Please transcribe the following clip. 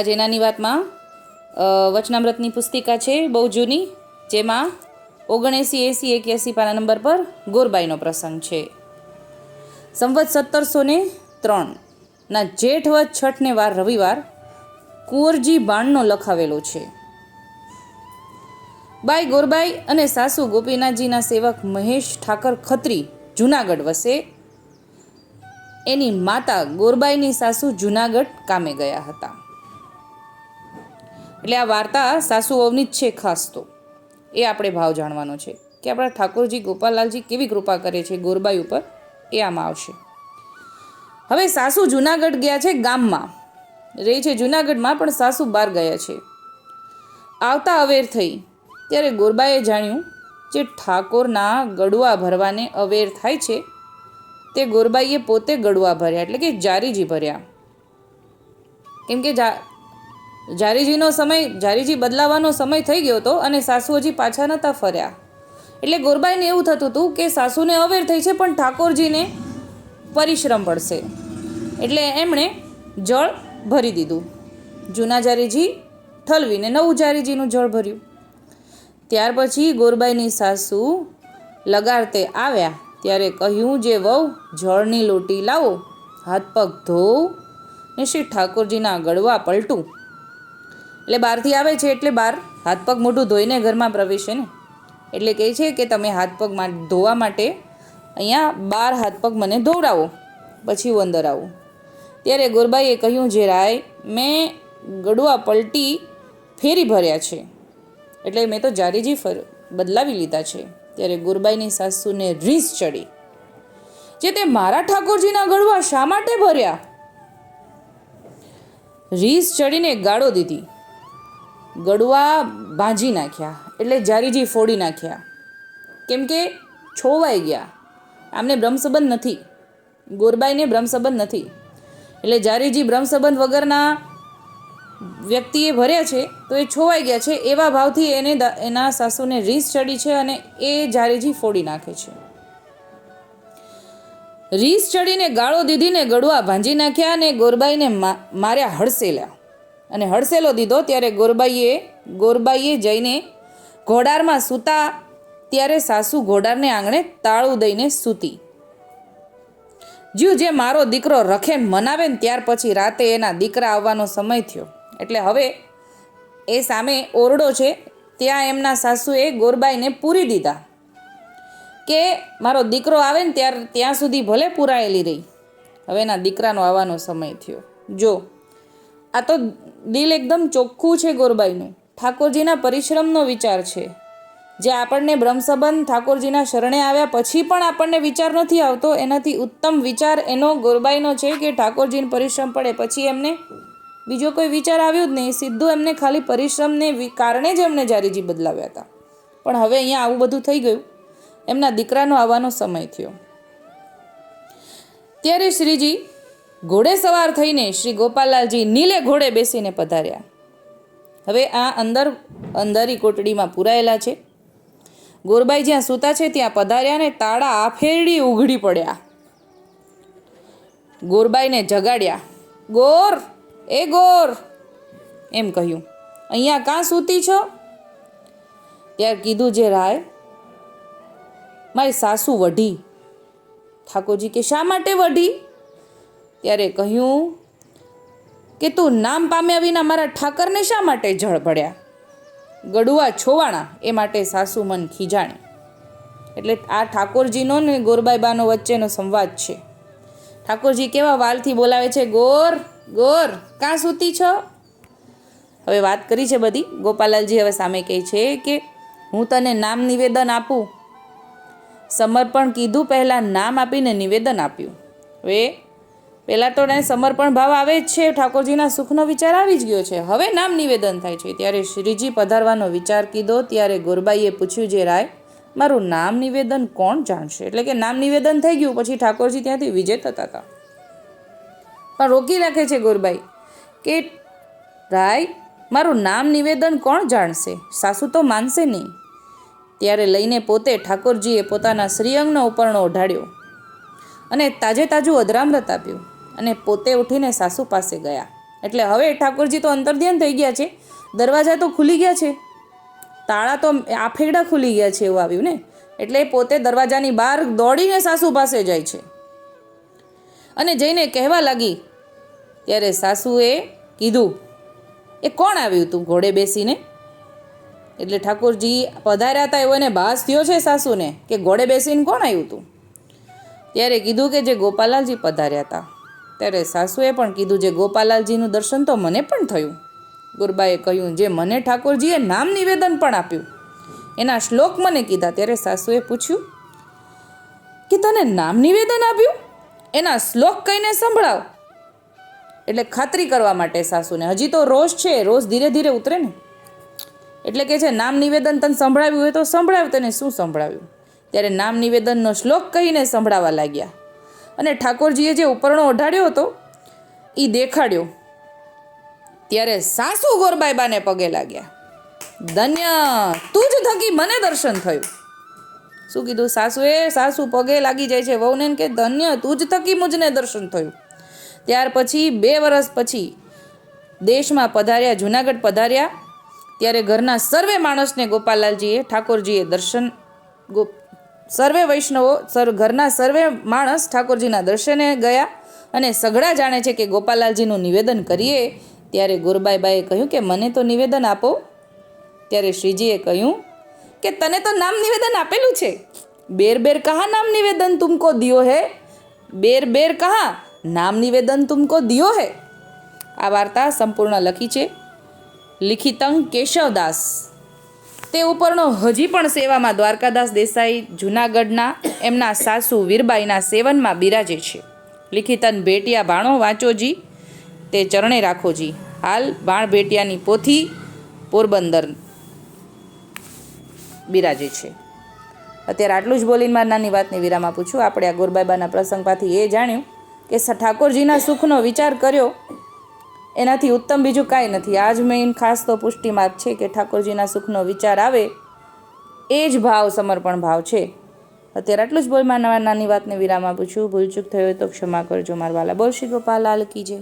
આજે નાની વાતમાં વચનામ્રતની પુસ્તિકા છે, બહુ જૂની, જેમાં ઓગણએંસી, એંસી, એક્યાસી પાના નંબર પર ગોરબાઈનો પ્રસંગ છે. સંવત સત્તરસો ને ત્રણના જેઠવત છઠને વાર રવિવાર કુંવરજી બાણનો લખાવેલો છે. બાઈ ગોરબાઈ અને સાસુ ગોપીનાથજીના સેવક મહેશ ઠાકર ખત્રી જુનાગઢ વસે. એની માતા ગોરબાઈની સાસુ જુનાગઢ કામે ગયા હતા. એટલે આ વાર્તા સાસુ વહુની જ છે ખાસ તો. એ આપણે ભાવ જાણવાનો છે કે આપણા ઠાકોરજી ગોપાલાલજી કેવી કૃપા કરે છે ગોરબાઈ ઉપર એ આમાં આવશે. હવે સાસુ જુનાગઢ ગયા છે ગામમાં. રહે છે જુનાગઢમાં પણ સાસુ બહાર ગયા છે. આવતા અવેર થઈ ત્યારે ગોરબાએ જાણ્યું જે ઠાકોરના ગડવા ભરવાને અવેર થાય છે તે ગોરબાઈએ પોતે ગડવા ભર્યા એટલે કે જારીજી ભર્યા. કેમ કે જા જારીજીનો સમય, જારીજી બદલાવાનો સમય થઈ ગયો હતો અને સાસુ હજી પાછા નહોતા ફર્યા. એટલે ગોરબાઈને એવું થતું હતું કે સાસુને અવેર થઈ છે, પણ ઠાકોરજીને પરિશ્રમ પડશે. એટલે એમણે જળ ભરી દીધું. જૂના જારીજી ઠલવીને નવું જારીજીનું જળ ભર્યું. ત્યાર પછી ગોરબાઈની સાસુ લગાડતે આવ્યા. ત્યારે કહ્યું, જે વહુ, જળની લોટી લાવો. હાથ પગ ધોવ ને શ્રી ઠાકોરજીના ગળવા પલટું. એટલે બહારથી આવે છે એટલે બહાર હાથ પગ મોઢું ધોઈને ઘરમાં પ્રવેશે ને? એટલે કહે છે કે તમે હાથ પગ ધોવા માટે અહીંયા બાર હાથ પગ મને ધોવડાવો, પછી હું અંદર આવું. ત્યારે ગોરબાઈએ કહ્યું, જે રાય, મેં ગડવા પલટી ફેરી ભર્યા છે. એટલે મેં તો જારીજી ફર, બદલાવી લીધા છે. ત્યારે ગુરબાઈની સાસુને રીસ ચડી. જે તે મારા ઠાકોરજીના ગળવા શા માટે ભર્યા? રીસ ચડીને ગાળો દીધી. ગળવા ભાંજી નાખ્યા, એટલે જારીજી ફોડી નાખ્યા. કેમ કે છોવાઈ ગયા. આમને બ્રહ્મસંબંધ નથી. ગોરબાઈને બ્રહ્મસંબંધ નથી. એટલે જારીજી બ્રહ્મસંબંધ વગરના વ્યક્તિએ ભર્યા છે, તો એ છોવાઈ ગયા છે, એવા ભાવથી એને એના સાસુને રીસ ચડી છે અને એ જારીજી ફોડી નાખે છે. રીસ ચડીને ગાળો દીધીને ગળવા ભાંજી નાખ્યા અને ગોરબાઈને માર્યા હડસેલા. અને હડસેલો દીધો ત્યારે ગોરબાઈએ ગોરબાઈએ જઈને ઘોડારમાં સૂતા ત્યારે સાસુ ઘોડારને આંગણે તાળું દઈને સૂતી. જ્યુ જે મારો દીકરો રખે મનાવે ને ત્યાર પછી રાતે એના દીકરા આવવાનો સમય થયો. એટલે હવે એ સામે ઓરડો છે, ત્યાં એમના સાસુએ ગોરબાઈને પૂરી દીધા. કે મારો દીકરો આવે ને ત્યાર, ત્યાં સુધી ભલે પૂરાયેલી રહી. હવે એના દીકરાનો આવવાનો સમય થયો. જો આ તો દિલ એકદમ ચોખ્ખું છે ગોરબાઈનું. ઠાકોરજીના પરિશ્રમનો વિચાર છે. જે આપણને બ્રહ્મસંબંધ ઠાકોરજીના શરણે આવ્યા પછી પણ આપણને વિચાર નથી આવતો, એનાથી ઉત્તમ વિચાર એનો ગોરબાઈનો છે કે ઠાકોરજીને પરિશ્રમ પડે પછી એમને બીજો કોઈ વિચાર આવ્યો જ નહીં. સીધું એમને ખાલી પરિશ્રમને કારણે જ એમને જારીજી બદલાવ્યા હતા. પણ હવે અહીંયા આવું બધું થઈ ગયું. એમના દીકરાનો આવવાનો સમય થયો. ત્યારે શ્રીજી ઘોડે સવાર થઈને શ્રી ગોપાલાલજી નીલે ઘોડે બેસીને પધાર્યા. હવે આ અંદર, અંધારી કોટડીમાં પૂરાયેલા છે. ગોરબાઈ જ્યાં સૂતા છે ત્યાં પધાર્યા ને તાળા આફેરડી ઉઘડી પડ્યા. ગોરબાઈને જગાડ્યા, ગોર, એ ગોર! એમ કહ્યું. અહીંયા કાં સૂતી છો? ત્યારે કીધું જે રાય, મારી સાસુ વઢી. ઠાકોરજી કે શા માટે વઢી? ત્યારે કહ્યું, કે તું નામ પામ્યા વિના મારા ઠાકરને શા માટે જળ ભળ્યા ગડુઆ છોવાણા એ માટે સાસુ મન ખીજાણી. એટલે આ ઠાકોરજીનો ને ગોરબાઈબાનો વચ્ચેનો સંવાદ છે. ઠાકોરજી કેવા વાલથી બોલાવે છે, ગોર ગોર, કાં સૂતી છો? હવે વાત કરી છે બધી. ગોપાલાલજી હવે સામે કહે છે કે, હું તને નામ નિવેદન આપું. સમર્પણ કીધું પહેલાં નામ આપીને નિવેદન આપ્યું. હવે પહેલાં તો એને સમર્પણ ભાવ આવે જ છે, ઠાકોરજીના સુખનો વિચાર આવી જ ગયો છે. હવે નામ નિવેદન થાય છે. ત્યારે શ્રીજી પધારવાનો વિચાર કીધો, ત્યારે ગોરબાઈએ પૂછ્યું, જે રાય, મારું નામ નિવેદન કોણ જાણશે? એટલે કે નામ નિવેદન થઈ ગયું, પછી ઠાકોરજી ત્યાંથી વિજય થતા હતા. પણ રોકી રાખે છે ગોરબાઈ કે, રાય, મારું નામ નિવેદન કોણ જાણશે? સાસુ તો માનશે નહીં. ત્યારે લઈને પોતે ઠાકોરજીએ પોતાના શ્રીઅંગનો ઉપરણો ઓઢાડ્યો અને તાજે તાજું અધરામૃત આપ્યું. અને પોતે ઉઠીને સાસુ પાસે ગયા. એટલે હવે ઠાકોરજી તો અંતર્ધ્યાન થઈ ગયા છે. દરવાજા તો ખુલી ગયા છે. તાળા તો આફેડા ખુલી ગયા છે એવું આવ્યું ને? એટલે પોતે દરવાજાની બહાર દોડીને સાસુ પાસે જાય છે. અને જઈને કહેવા લાગી, ત્યારે સાસુએ કીધું, એ કોણ આવ્યું તું ઘોડે બેસીને? એટલે ઠાકોરજી પધાર્યા હતા એવો એને ભાસ થયો છે સાસુને, કે ઘોડે બેસીને કોણ આવ્યું તું? ત્યારે કીધું કે, જે ગોપાલાલજી પધાર્યા હતા. ત્યારે સાસુએ પણ કીધું, જે ગોપાલાલજીનું દર્શન તો મને પણ થયું. ગુરબાએ કહ્યું, જે મને ઠાકોરજીએ નામ નિવેદન પણ આપ્યું. એના શ્લોક મને કીધા, ત્યારે સાસુએ પૂછ્યું, કે તને નામ નિવેદન આપ્યું? એના શ્લોક કહીને સંભળાવ? એટલે ખાતરી કરવા માટે સાસુને, હજી તો રોષ છે રોષ ધીરે ધીરે ઉતરે ને. એટલે કે છે, નામ નિવેદન તને સંભળાવ્યું હોય તો સંભળાવ, તને શું સંભળાવ્યું? ત્યારે નામ નિવેદનનો શ્લોક કહીને સંભળાવા લાગ્યા. અને ઠાકોરજીએ જે ઉપરણો ઓઢાડ્યો હતો એ દેખાડ્યો. ત્યારે સાસુ ગોરબાઈબાને પગે લાગ્યા. ધન્ય, તું જ થકી મને દર્શન થયું. શું કીધું સાસુએ? સાસુ પગે લાગી જાય છે વહુને કે, ધન્ય, તું જ થકી મુજને દર્શન થયું. ત્યાર પછી, બે વર્ષ પછી દેશમાં પધાર્યા, જુનાગઢ પધાર્યા. ત્યારે ઘરના સર્વે માણસને ગોપાલાલજીએ ઠાકોરજીએ દર્શન ગો સર્વે વૈષ્ણવો, સર, ઘરના સર્વે માણસ ઠાકોરજીના દર્શને ગયા અને સઘળા જાણે છે કે ગોપાલાલજીનું નિવેદન કરીએ, ત્યારે ગોરબાઈબાએ કહ્યું કે મને તો નિવેદન આપો. ત્યારે શ્રીજીએ કહ્યું કે તને તો નામ નિવેદન આપેલું છે. બેર બેર કહા નામ નિવેદન તુમકો દિયો હે? બેર બેર કહા નામ નિવેદન તુમકો દિયો હે? આ વાર્તા સંપૂર્ણ લખી છે. લિખિતંગ કેશવદાસ. તે ઉપરનો હજી પણ સેવામાં દ્વારકાદાસ દેસાઈ જૂનાગઢના એમના સાસુ વીરબાઈના સેવનમાં બિરાજે છે. લિખિતન ભેટિયા ભાણો વાંચોજી, તે ચરણે રાખોજી. હાલ બાણ ભેટિયાની પોથી પોરબંદર બિરાજે છે. અત્યારે આટલું જ બોલીને મારી નાની વાતની વિરામ આપું છું. આપણે આ ગોરબાબાના પ્રસંગમાંથી એ જાણ્યું કે ઠાકોરજીના સુખનો વિચાર કર્યો એનાથી ઉત્તમ બીજું કાંઈ નથી. આજ મેઇન ખાસ તો પુષ્ટિમાર્ગ છે કે ઠાકોરજીના સુખનો વિચાર આવે, એ જ ભાવ, સમર્પણ ભાવ છે. અત્યારે આટલું જ બોલ નવા નાની વાતને વિરામ આપું છું. ભૂલચૂક થયો તો ક્ષમા કરજો. મારવાલા બોલ શ્રી ગોપાલ લાલ કી જય.